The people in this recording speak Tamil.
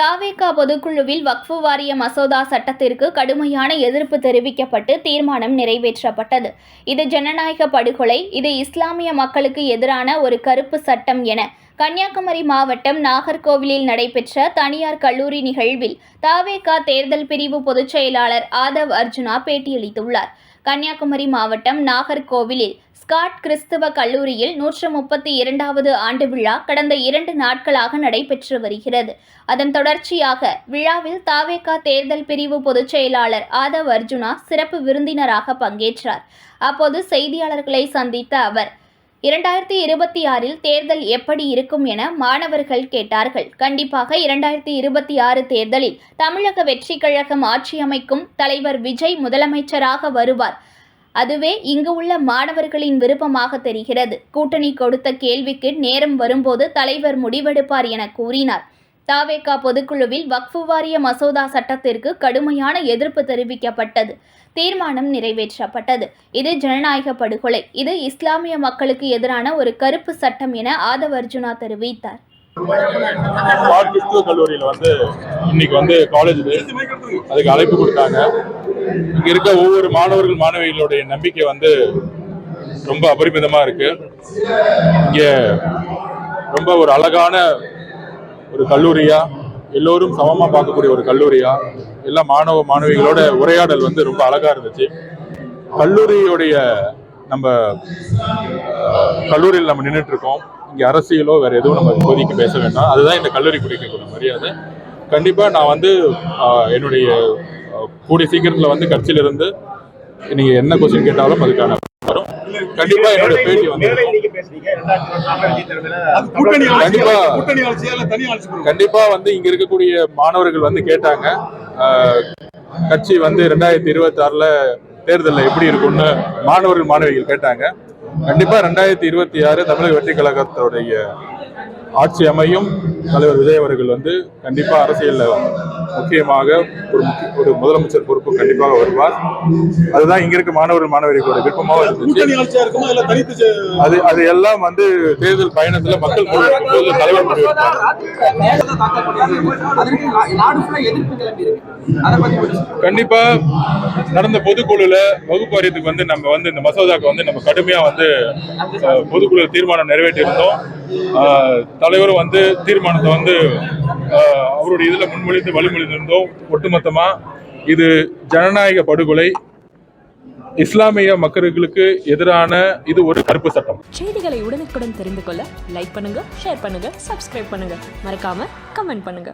பொதுக்குழுவில் வக்ஃபு வாரிய மசோதா சட்டத்திற்கு கடுமையான எதிர்ப்பு தெரிவிக்கப்பட்டு தீர்மானம் நிறைவேற்றப்பட்டது. இது ஜனநாயக படுகொலை இது இஸ்லாமிய மக்களுக்கு எதிரான ஒரு கருப்பு சட்டம் என கன்னியாகுமரி மாவட்டம் நாகர்கோவிலில் நடைபெற்ற தனியார் கல்லூரி நிகழ்வில் தாவேகா தேர்தல் பிரிவு பொதுச் செயலாளர் ஆதவ் அர்ஜுனா பேட்டியளித்துள்ளார். கன்னியாகுமரி மாவட்டம் நாகர்கோவிலில் ஸ்காட் கிறிஸ்தவ கல்லூரியில் நூற்று முப்பத்தி இரண்டாவது ஆண்டு விழா கடந்த இரண்டு நாட்களாக நடைபெற்று வருகிறது. அதன் தொடர்ச்சியாக விழாவில் தாவேகா தேர்தல் பிரிவு பொதுச் செயலாளர் ஆதவ் அர்ஜுனா சிறப்பு விருந்தினராக பங்கேற்றார். அப்போது செய்தியாளர்களை சந்தித்த அவர் இரண்டாயிரத்தி இருபத்தி ஆறில் தேர்தல் எப்படி இருக்கும் என மாணவர்கள் கேட்டார்கள். கண்டிப்பாக இரண்டாயிரத்தி இருபத்தி ஆறு தேர்தலில் தமிழக வெற்றிக் கழகம் ஆட்சி அமைக்கும் தலைவர் விஜய் முதலமைச்சராக வருவார். அதுவே இங்கு உள்ள மாணவர்களின் விருப்பமாக தெரிகிறது. கூட்டணி கொடுத்த கேள்விக்கு நேரம் வரும்போது தலைவர் முடிவெடுப்பார் என கூறினார். தாவேகா பொதுக்குழுவில் வக்ஃபு வாரிய மசோதா சட்டத்திற்கு கடுமையான எதிர்ப்பு தெரிவிக்கப்பட்டது. தீர்மானம் நிறைவேற்றப்பட்டது. இது ஜனநாயக படுகொலை. இது இஸ்லாமிய மக்களுக்கு எதிரான ஒரு கருப்பு சட்டம் என ஆதவ் அர்ஜுனா தெரிவித்தார். கல்லூரியில் வந்து இன்னைக்கு வந்து காலேஜ் அதுக்கு அழைப்பு கொடுத்தாங்க. இங்க இருக்க ஒவ்வொரு மாணவர்கள் மாணவிகளுடைய நம்பிக்கை வந்து ரொம்ப அபரிமிதமா இருக்கு. இங்க ரொம்ப ஒரு அழகான ஒரு கல்லூரியா எல்லோரும் சமமா பார்க்கக்கூடிய ஒரு கல்லூரியா எல்லா மாணவ மாணவிகளோட உரையாடல் வந்து ரொம்ப அழகா இருந்துச்சு. கல்லூரியுடைய நம்ம கல்லூரியில் நம்ம நின்றுட்டு இருக்கோம். இங்கே அரசியலோ வேற எதுவும் நம்ம இப்போதைக்கு பேச வேண்டாம். அதுதான் இந்த கல்லூரி குறிக்கக்கூடிய மரியாதை. கண்டிப்பா நான் வந்து என்னுடைய கூடிய சீக்கிரத்துல வந்து கட்சியில இருந்து நீங்க என்ன கொஸ்டின் கேட்டாலும் அதுக்கான வரும். கண்டிப்பா என்னோட பேட்டி வந்து இருக்கும். கூட்டணி ஆட்சி கண்டிப்பா. கூட்டணி ஆட்சியா இல்ல தனி ஆட்சி கொடுக்கும் கண்டிப்பா வந்து இங்க இருக்கக்கூடிய மாணவர்கள் வந்து கேட்டாங்க கட்சி வந்து ரெண்டாயிரத்தி இருபத்தி ஆறுல தேர்தலில் எப்படி இருக்கும்னு மாணவர்கள் மாணவிகள் கேட்டாங்க. கண்டிப்பா ரெண்டாயிரத்தி இருபத்தி ஆறு தமிழக வெற்றி கழகத்துடைய ஆட்சி அமையும். தலைவர் விஜய் அவர்கள் வந்து கண்டிப்பா அரசியல்ல முக்கியமாக ஒரு ஒரு முதலமைச்சர் பொறுப்பு கண்டிப்பாக வருவார். அதுதான் இங்க இருக்க மாணவர்கள் மாணவிகளோட விருப்பமாக இருந்துச்சு. அது அது எல்லாம் வந்து தேர்தல் பயணத்துல மக்கள் தலைவர். கண்டிப்பா நடந்த பொதுக்குழுல வகுப்பு வாரியத்துக்கு வந்து நம்ம வந்து இந்த மசோதாக்கு வந்து நம்ம கடுமையா வந்து பொதுக்குழு தீர்மானம் நிறைவேற்றியிருந்தோம். தலைவரும் வந்து தீர்மானத்தை வந்து அவருடைய இதில் முன்மொழிந்து வழிமொழிந்திருந்தோம். ஒட்டுமொத்தமாக இது ஜனநாயக படுகொலை இஸ்லாமிய மக்களுக்கு எதிரான இது ஒரு கருப்பு சட்டம். செய்திகளை உடனுக்குடன் தெரிந்து கொள்ள லைக் பண்ணுங்க ஷேர் பண்ணுங்க சப்ஸ்கிரைப் பண்ணுங்க. மறக்காம கமெண்ட் பண்ணுங்க.